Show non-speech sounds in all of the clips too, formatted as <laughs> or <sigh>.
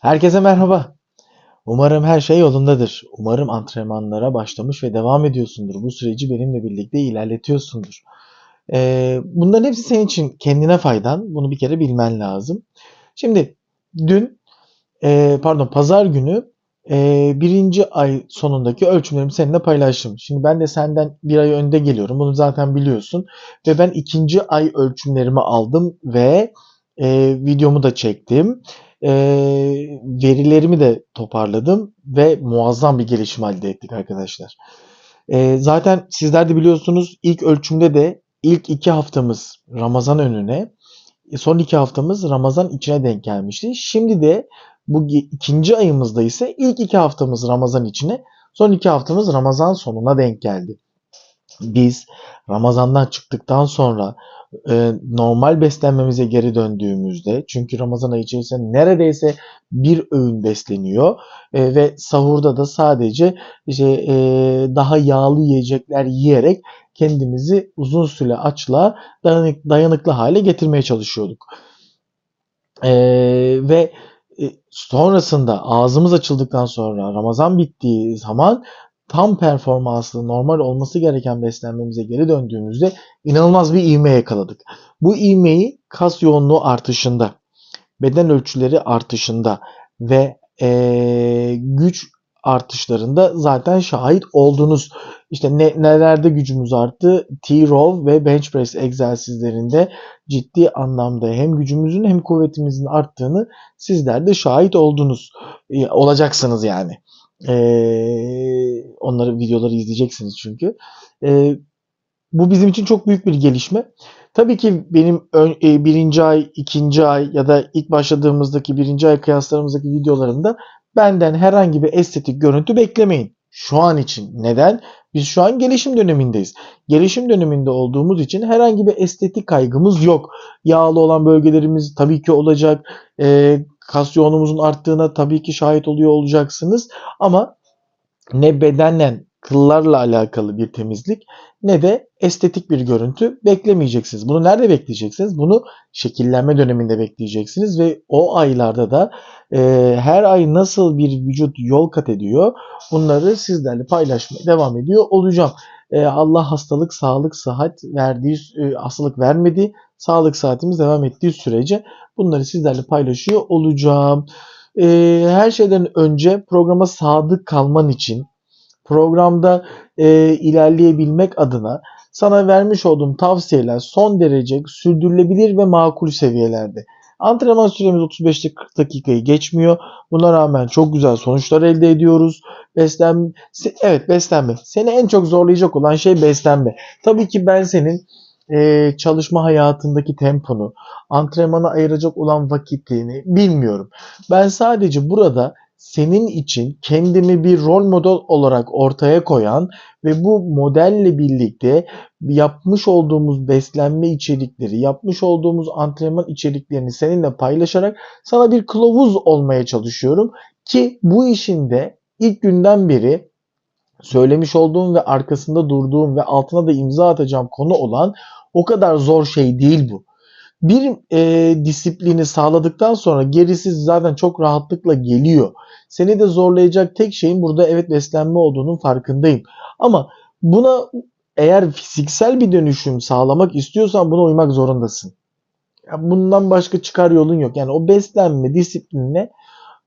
Herkese merhaba. Umarım her şey yolundadır. Umarım antrenmanlara başlamış ve devam ediyorsundur. Bu süreci benimle birlikte ilerletiyorsundur. Ee, bunların hepsi senin için kendine faydan. Bunu bir kere bilmen lazım. Şimdi dün, e, pardon pazar günü e, birinci ay sonundaki ölçümlerimi seninle paylaştım. Şimdi ben de senden bir ay önde geliyorum. Bunu zaten biliyorsun. Ve ben ikinci ay ölçümlerimi aldım ve e, videomu da çektim e, verilerimi de toparladım ve muazzam bir gelişim elde ettik arkadaşlar. E, zaten sizler de biliyorsunuz ilk ölçümde de ilk iki haftamız Ramazan önüne, son iki haftamız Ramazan içine denk gelmişti. Şimdi de bu ikinci ayımızda ise ilk iki haftamız Ramazan içine, son iki haftamız Ramazan sonuna denk geldi. Biz Ramazan'dan çıktıktan sonra e, normal beslenmemize geri döndüğümüzde çünkü Ramazan ayı içerisinde neredeyse bir öğün besleniyor e, ve sahurda da sadece işte e, daha yağlı yiyecekler yiyerek kendimizi uzun süre açlığa dayanık, dayanıklı hale getirmeye çalışıyorduk. E, ve e, sonrasında ağzımız açıldıktan sonra Ramazan bittiği zaman tam performanslı normal olması gereken beslenmemize geri döndüğümüzde inanılmaz bir ivme yakaladık. Bu ivmeyi kas yoğunluğu artışında, beden ölçüleri artışında ve ee, güç artışlarında zaten şahit oldunuz. İşte ne, nelerde gücümüz arttı? T-row ve bench press egzersizlerinde ciddi anlamda hem gücümüzün hem kuvvetimizin arttığını sizler de şahit oldunuz. Olacaksınız yani. Ee, onları videoları izleyeceksiniz çünkü. Ee, bu bizim için çok büyük bir gelişme. Tabii ki benim ön, e, birinci ay, ikinci ay ya da ilk başladığımızdaki birinci ay kıyaslarımızdaki videolarımda benden herhangi bir estetik görüntü beklemeyin. Şu an için. Neden? Biz şu an gelişim dönemindeyiz. Gelişim döneminde olduğumuz için herhangi bir estetik kaygımız yok. Yağlı olan bölgelerimiz tabii ki olacak. E, kas yoğunluğumuzun arttığına tabii ki şahit oluyor olacaksınız. Ama ne bedenle kıllarla alakalı bir temizlik ne de estetik bir görüntü beklemeyeceksiniz. Bunu nerede bekleyeceksiniz? Bunu şekillenme döneminde bekleyeceksiniz ve o aylarda da e, her ay nasıl bir vücut yol kat ediyor bunları sizlerle paylaşmaya devam ediyor olacağım. E, Allah hastalık, sağlık, sıhhat verdiği, e, hastalık vermedi. Sağlık saatimiz devam ettiği sürece bunları sizlerle paylaşıyor olacağım. E, her şeyden önce programa sadık kalman için programda ilerleyebilmek adına sana vermiş olduğum tavsiyeler son derece sürdürülebilir ve makul seviyelerde. Antrenman süremiz 35-40 dakikayı geçmiyor. Buna rağmen çok güzel sonuçlar elde ediyoruz. Beslenme, evet beslenme. Seni en çok zorlayacak olan şey beslenme. Tabii ki ben senin e, çalışma hayatındaki temponu, antrenmana ayıracak olan vakitini bilmiyorum. Ben sadece burada senin için kendimi bir rol model olarak ortaya koyan ve bu modelle birlikte yapmış olduğumuz beslenme içerikleri, yapmış olduğumuz antrenman içeriklerini seninle paylaşarak sana bir kılavuz olmaya çalışıyorum ki bu işin de ilk günden beri söylemiş olduğum ve arkasında durduğum ve altına da imza atacağım konu olan o kadar zor şey değil bu. Bir e, disiplini sağladıktan sonra gerisi zaten çok rahatlıkla geliyor. Seni de zorlayacak tek şeyin burada evet beslenme olduğunun farkındayım. Ama buna eğer fiziksel bir dönüşüm sağlamak istiyorsan buna uymak zorundasın. Bundan başka çıkar yolun yok. Yani o beslenme disiplinine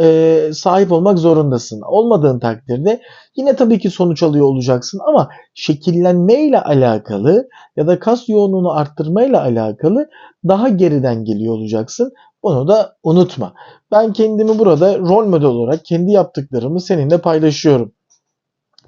e, sahip olmak zorundasın. Olmadığın takdirde yine tabii ki sonuç alıyor olacaksın ama şekillenmeyle alakalı ya da kas yoğunluğunu arttırmayla alakalı daha geriden geliyor olacaksın. Bunu da unutma. Ben kendimi burada rol model olarak kendi yaptıklarımı seninle paylaşıyorum.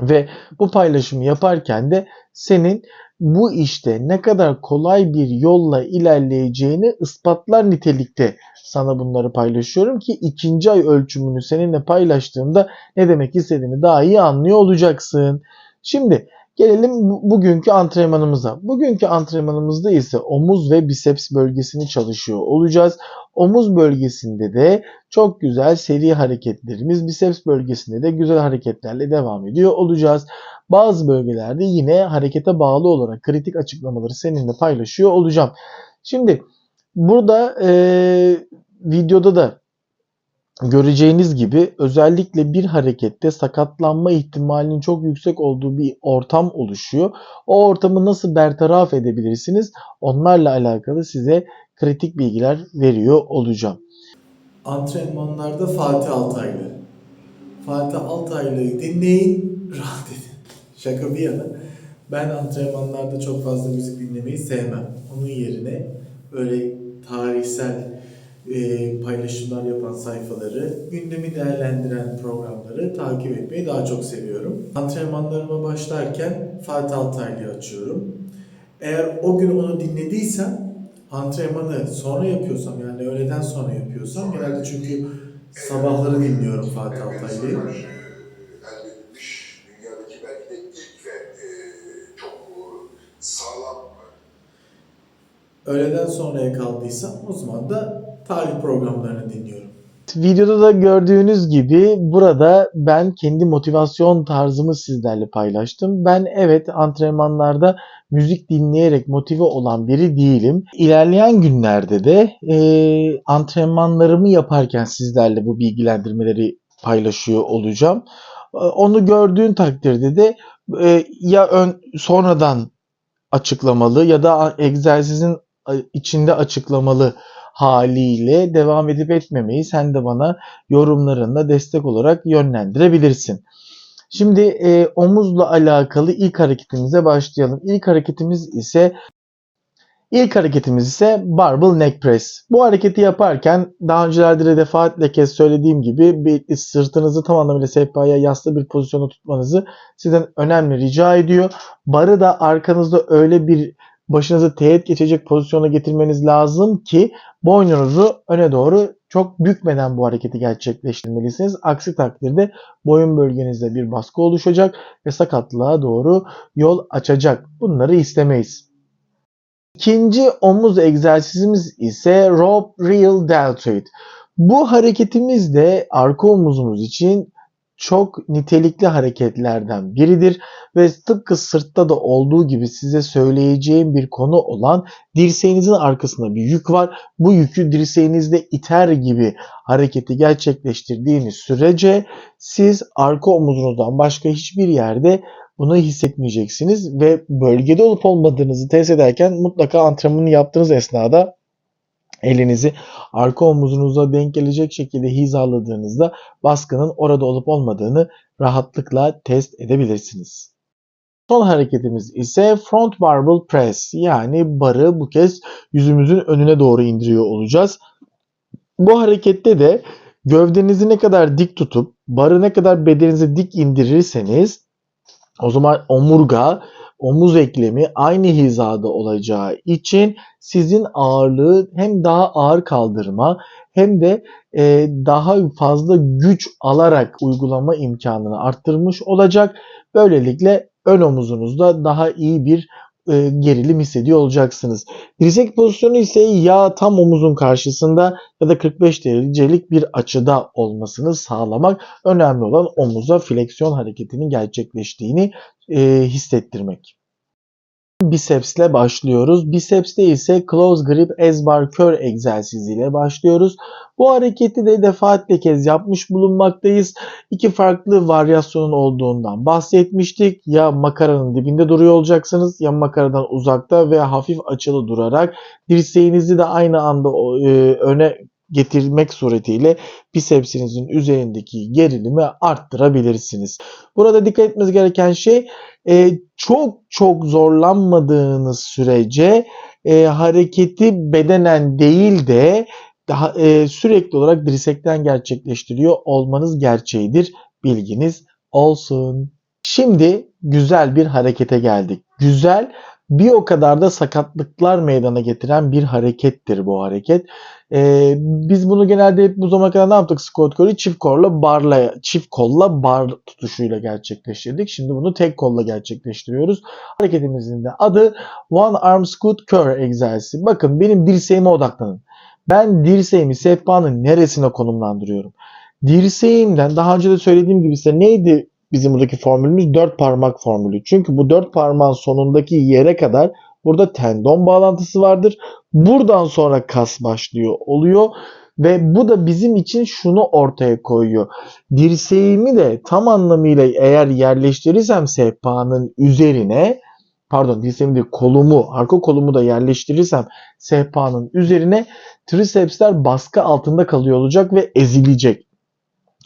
Ve bu paylaşımı yaparken de senin bu işte ne kadar kolay bir yolla ilerleyeceğini ispatlar nitelikte sana bunları paylaşıyorum ki ikinci ay ölçümünü seninle paylaştığımda ne demek istediğimi daha iyi anlıyor olacaksın. Şimdi gelelim bugünkü antrenmanımıza. Bugünkü antrenmanımızda ise omuz ve biceps bölgesini çalışıyor olacağız. Omuz bölgesinde de çok güzel seri hareketlerimiz, biceps bölgesinde de güzel hareketlerle devam ediyor olacağız. Bazı bölgelerde yine harekete bağlı olarak kritik açıklamaları seninle paylaşıyor olacağım. Şimdi burada e, videoda da göreceğiniz gibi özellikle bir harekette sakatlanma ihtimalinin çok yüksek olduğu bir ortam oluşuyor. O ortamı nasıl bertaraf edebilirsiniz? Onlarla alakalı size kritik bilgiler veriyor olacağım. Antrenmanlarda Fatih Altaylı. Fatih Altaylı'yı dinleyin, rahat edin. <laughs> Şaka bir yana. Ben antrenmanlarda çok fazla müzik dinlemeyi sevmem. Onun yerine böyle tarihsel e, paylaşımlar yapan sayfaları, gündemi değerlendiren programları takip etmeyi daha çok seviyorum. Antrenmanlarıma başlarken Fatih Altaylı'yı açıyorum. Eğer o gün onu dinlediysem antrenmanı sonra yapıyorsam yani öğleden sonra yapıyorsam genelde çünkü sabahları dinliyorum Fatih Altaylı'yı. E, Öğleden sonraya kaldıysam o zaman da tarih programlarını dinliyorum. Videoda da gördüğünüz gibi burada ben kendi motivasyon tarzımı sizlerle paylaştım. Ben evet antrenmanlarda müzik dinleyerek motive olan biri değilim. İlerleyen günlerde de e, antrenmanlarımı yaparken sizlerle bu bilgilendirmeleri paylaşıyor olacağım. E, Onu gördüğün takdirde de e, ya ön sonradan açıklamalı ya da egzersizin içinde açıklamalı haliyle devam edip etmemeyi sen de bana yorumlarında destek olarak yönlendirebilirsin. Şimdi e, omuzla alakalı ilk hareketimize başlayalım. İlk hareketimiz ise ilk hareketimiz ise barbell neck press. Bu hareketi yaparken daha öncelerde de defaatle kez söylediğim gibi bir sırtınızı tam anlamıyla sehpaya yaslı bir pozisyonda tutmanızı sizden önemli rica ediyor. Barı da arkanızda öyle bir başınızı teğet geçecek pozisyona getirmeniz lazım ki boynunuzu öne doğru çok bükmeden bu hareketi gerçekleştirmelisiniz. Aksi takdirde boyun bölgenizde bir baskı oluşacak ve sakatlığa doğru yol açacak. Bunları istemeyiz. İkinci omuz egzersizimiz ise rope real deltoid. Bu hareketimiz de arka omuzumuz için çok nitelikli hareketlerden biridir ve tıpkı sırtta da olduğu gibi size söyleyeceğim bir konu olan dirseğinizin arkasında bir yük var. Bu yükü dirseğinizde iter gibi hareketi gerçekleştirdiğiniz sürece siz arka omuzunuzdan başka hiçbir yerde bunu hissetmeyeceksiniz ve bölgede olup olmadığınızı test ederken mutlaka antrenmanı yaptığınız esnada elinizi arka omuzunuza denk gelecek şekilde hizaladığınızda baskının orada olup olmadığını rahatlıkla test edebilirsiniz. Son hareketimiz ise front barbell press yani barı bu kez yüzümüzün önüne doğru indiriyor olacağız. Bu harekette de gövdenizi ne kadar dik tutup barı ne kadar bedeninize dik indirirseniz o zaman omurga, omuz eklemi aynı hizada olacağı için sizin ağırlığı hem daha ağır kaldırma hem de e, daha fazla güç alarak uygulama imkanını arttırmış olacak. Böylelikle ön omuzunuzda daha iyi bir e, gerilim hissediyor olacaksınız. Dirsek pozisyonu ise ya tam omuzun karşısında ya da 45 derecelik bir açıda olmasını sağlamak. Önemli olan omuza fleksiyon hareketinin gerçekleştiğini e, hissettirmek. Bicepsle başlıyoruz. Bicepste ise close grip S-bar curl egzersiziyle başlıyoruz. Bu hareketi de defaatle kez yapmış bulunmaktayız. İki farklı varyasyonun olduğundan bahsetmiştik. Ya makaranın dibinde duruyor olacaksınız ya makaradan uzakta ve hafif açılı durarak dirseğinizi de aynı anda e, öne getirmek suretiyle bicepsinizin üzerindeki gerilimi arttırabilirsiniz. Burada dikkat etmeniz gereken şey e, çok çok zorlanmadığınız sürece e, hareketi bedenen değil de daha e, sürekli olarak dirsekten gerçekleştiriyor olmanız gerçeğidir. Bilginiz olsun. Şimdi güzel bir harekete geldik. Güzel bir o kadar da sakatlıklar meydana getiren bir harekettir bu hareket. Ee, biz bunu genelde hep bu zamana kadar ne yaptık? Squat Curl'ü çift kolla barla, çift kolla bar tutuşuyla gerçekleştirdik. Şimdi bunu tek kolla gerçekleştiriyoruz. Hareketimizin de adı One Arm Squat Curl egzersizi. Bakın benim dirseğime odaklanın. Ben dirseğimi sehpanın neresine konumlandırıyorum? Dirseğimden daha önce de söylediğim gibi size neydi bizim buradaki formülümüz? Dört parmak formülü. Çünkü bu dört parmağın sonundaki yere kadar burada tendon bağlantısı vardır. Buradan sonra kas başlıyor oluyor. Ve bu da bizim için şunu ortaya koyuyor. Dirseğimi de tam anlamıyla eğer yerleştirirsem sehpanın üzerine pardon dirseğimi değil kolumu arka kolumu da yerleştirirsem sehpanın üzerine trisepsler baskı altında kalıyor olacak ve ezilecek.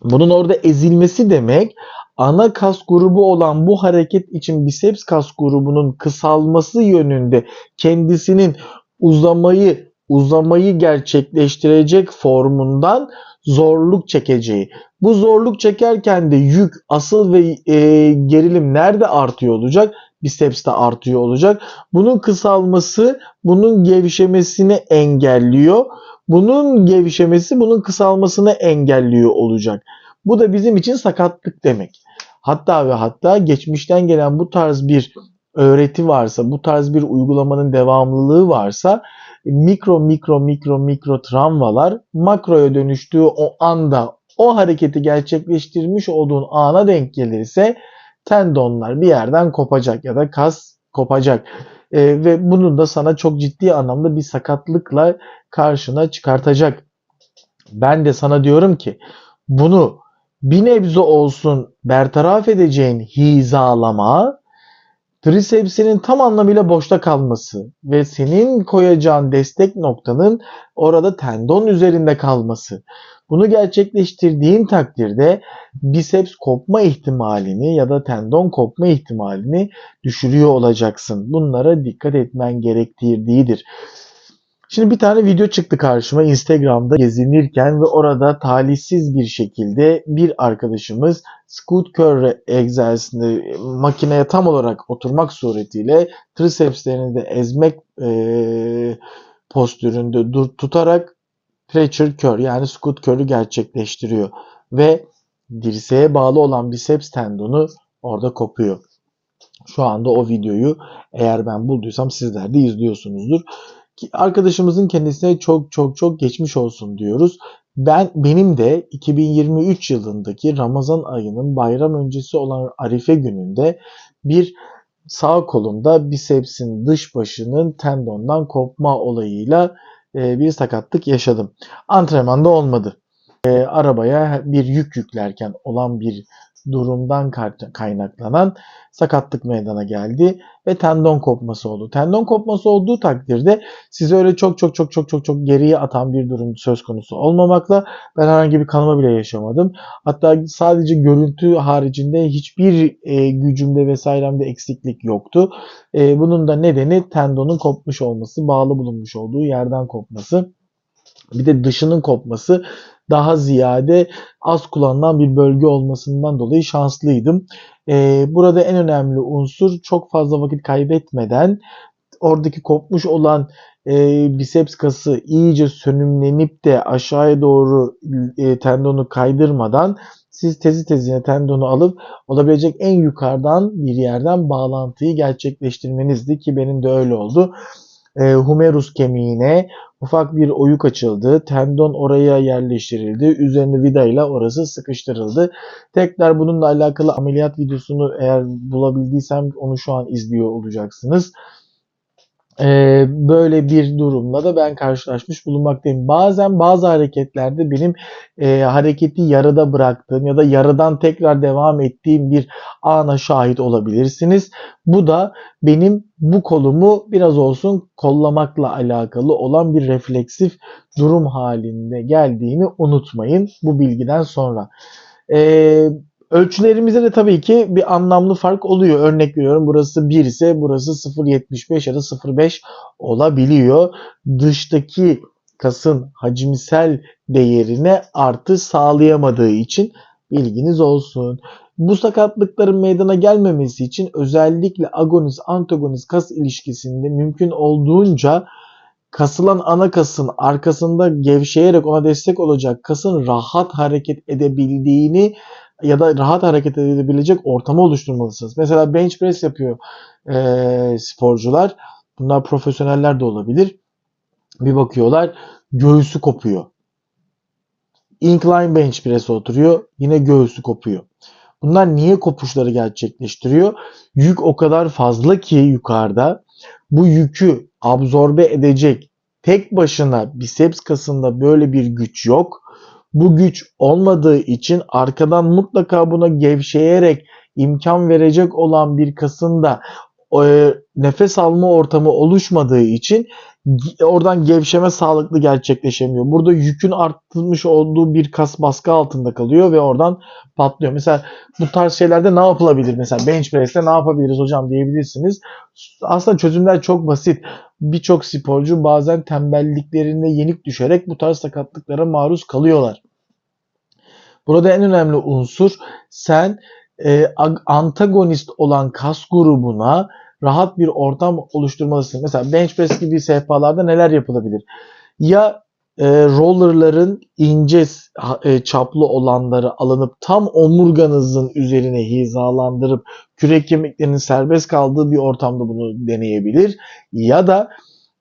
Bunun orada ezilmesi demek ana kas grubu olan bu hareket için biceps kas grubunun kısalması yönünde kendisinin uzamayı uzamayı gerçekleştirecek formundan zorluk çekeceği. Bu zorluk çekerken de yük, asıl ve e, gerilim nerede artıyor olacak? Biceps'te artıyor olacak. Bunun kısalması, bunun gevşemesini engelliyor. Bunun gevşemesi, bunun kısalmasını engelliyor olacak. Bu da bizim için sakatlık demek. Hatta ve hatta geçmişten gelen bu tarz bir öğreti varsa, bu tarz bir uygulamanın devamlılığı varsa mikro mikro mikro mikro travmalar makroya dönüştüğü o anda o hareketi gerçekleştirmiş olduğun ana denk gelirse tendonlar bir yerden kopacak ya da kas kopacak. Ee, ve bunu da sana çok ciddi anlamda bir sakatlıkla karşına çıkartacak. Ben de sana diyorum ki bunu bir nebze olsun bertaraf edeceğin hizalama trisepsinin tam anlamıyla boşta kalması ve senin koyacağın destek noktanın orada tendon üzerinde kalması. Bunu gerçekleştirdiğin takdirde biceps kopma ihtimalini ya da tendon kopma ihtimalini düşürüyor olacaksın. Bunlara dikkat etmen gerektirdiğidir. Şimdi bir tane video çıktı karşıma Instagram'da gezinirken ve orada talihsiz bir şekilde bir arkadaşımız Scoot Curl egzersizinde makineye tam olarak oturmak suretiyle trisepslerini de ezmek e, postüründe dur tutarak pressure curl yani scoot curl'ü gerçekleştiriyor ve dirseğe bağlı olan biceps tendonu orada kopuyor. Şu anda o videoyu eğer ben bulduysam sizler de izliyorsunuzdur. Arkadaşımızın kendisine çok çok çok geçmiş olsun diyoruz. Ben benim de 2023 yılındaki Ramazan ayının bayram öncesi olan Arife gününde bir sağ kolumda bisepsin dış başının tendondan kopma olayıyla e, bir sakatlık yaşadım. Antrenmanda olmadı. E, arabaya bir yük yüklerken olan bir durumdan kaynaklanan sakatlık meydana geldi ve tendon kopması oldu. Tendon kopması olduğu takdirde sizi öyle çok çok çok çok çok çok geriye atan bir durum söz konusu olmamakla ben herhangi bir kanama bile yaşamadım. Hatta sadece görüntü haricinde hiçbir e, gücümde vesairemde eksiklik yoktu. E, bunun da nedeni tendonun kopmuş olması, bağlı bulunmuş olduğu yerden kopması. Bir de dışının kopması daha ziyade az kullanılan bir bölge olmasından dolayı şanslıydım. Ee, burada en önemli unsur çok fazla vakit kaybetmeden oradaki kopmuş olan e, biceps kası iyice sönümlenip de aşağıya doğru e, tendonu kaydırmadan siz tezi tezine tendonu alıp olabilecek en yukarıdan bir yerden bağlantıyı gerçekleştirmenizdi ki benim de öyle oldu. E, humerus kemiğine ufak bir oyuk açıldı. Tendon oraya yerleştirildi. Üzerine vidayla orası sıkıştırıldı. Tekrar bununla alakalı ameliyat videosunu eğer bulabildiysem onu şu an izliyor olacaksınız. Ee, böyle bir durumla da ben karşılaşmış bulunmaktayım. Bazen bazı hareketlerde benim e, hareketi yarıda bıraktığım ya da yarıdan tekrar devam ettiğim bir ana şahit olabilirsiniz. Bu da benim bu kolumu biraz olsun kollamakla alakalı olan bir refleksif durum halinde geldiğini unutmayın bu bilgiden sonra. Ee, Ölçülerimizde de tabii ki bir anlamlı fark oluyor. Örnek veriyorum burası 1 ise burası 0.75 ya da 0.5 olabiliyor. Dıştaki kasın hacimsel değerine artı sağlayamadığı için bilginiz olsun. Bu sakatlıkların meydana gelmemesi için özellikle agonist antagonist kas ilişkisinde mümkün olduğunca kasılan ana kasın arkasında gevşeyerek ona destek olacak kasın rahat hareket edebildiğini ya da rahat hareket edebilecek ortamı oluşturmalısınız. Mesela bench press yapıyor e, sporcular. Bunlar profesyoneller de olabilir. Bir bakıyorlar göğüsü kopuyor. Incline bench press oturuyor. Yine göğüsü kopuyor. Bunlar niye kopuşları gerçekleştiriyor? Yük o kadar fazla ki yukarıda bu yükü absorbe edecek tek başına biceps kasında böyle bir güç yok. Bu güç olmadığı için arkadan mutlaka buna gevşeyerek imkan verecek olan bir kasın da e, nefes alma ortamı oluşmadığı için oradan gevşeme sağlıklı gerçekleşemiyor. Burada yükün artmış olduğu bir kas baskı altında kalıyor ve oradan patlıyor. Mesela bu tarz şeylerde ne yapılabilir? Mesela bench press'te ne yapabiliriz hocam diyebilirsiniz. Aslında çözümler çok basit. Birçok sporcu bazen tembelliklerinde yenik düşerek bu tarz sakatlıklara maruz kalıyorlar. Burada en önemli unsur sen e, ag- antagonist olan kas grubuna rahat bir ortam oluşturmalısın. Mesela bench press gibi sehpalarda neler yapılabilir? Ya e, rollerların ince e, çaplı olanları alınıp tam omurganızın üzerine hizalandırıp kürek kemiklerinin serbest kaldığı bir ortamda bunu deneyebilir. Ya da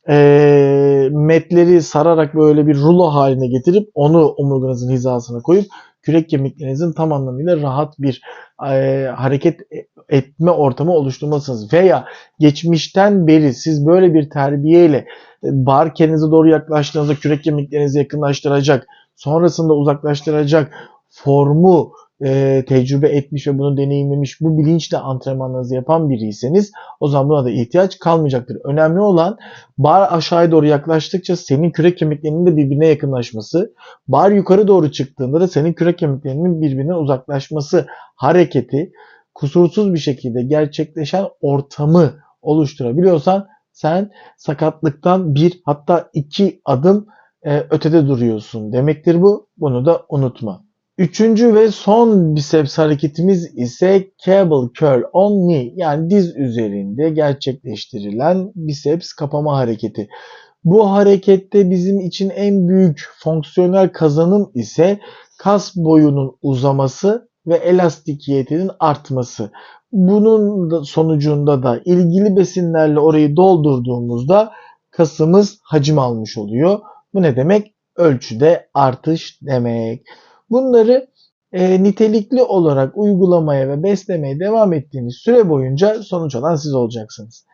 e, metleri sararak böyle bir rulo haline getirip onu omurganızın hizasına koyup kürek kemiklerinizin tam anlamıyla rahat bir e, hareket etme ortamı oluşturmalısınız. Veya geçmişten beri siz böyle bir terbiyeyle e, bar kendinize doğru yaklaştığınızda kürek kemiklerinizi yakınlaştıracak, sonrasında uzaklaştıracak formu e, tecrübe etmiş ve bunu deneyimlemiş, bu bilinçle antrenmanlarınızı yapan biriyseniz o zaman buna da ihtiyaç kalmayacaktır. Önemli olan bar aşağıya doğru yaklaştıkça senin kürek kemiklerinin de birbirine yakınlaşması, bar yukarı doğru çıktığında da senin kürek kemiklerinin birbirinden uzaklaşması hareketi kusursuz bir şekilde gerçekleşen ortamı oluşturabiliyorsan sen sakatlıktan bir hatta iki adım e, ötede duruyorsun demektir bu. Bunu da unutma. Üçüncü ve son biceps hareketimiz ise cable curl on knee yani diz üzerinde gerçekleştirilen biceps kapama hareketi. Bu harekette bizim için en büyük fonksiyonel kazanım ise kas boyunun uzaması ve elastikiyetinin artması. Bunun da sonucunda da ilgili besinlerle orayı doldurduğumuzda kasımız hacim almış oluyor. Bu ne demek? Ölçüde artış demek. Bunları e, nitelikli olarak uygulamaya ve beslemeye devam ettiğiniz süre boyunca sonuç alan siz olacaksınız.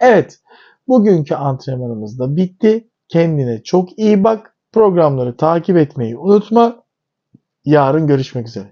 Evet, bugünkü antrenmanımız da bitti. Kendine çok iyi bak. Programları takip etmeyi unutma. Yarın görüşmek üzere.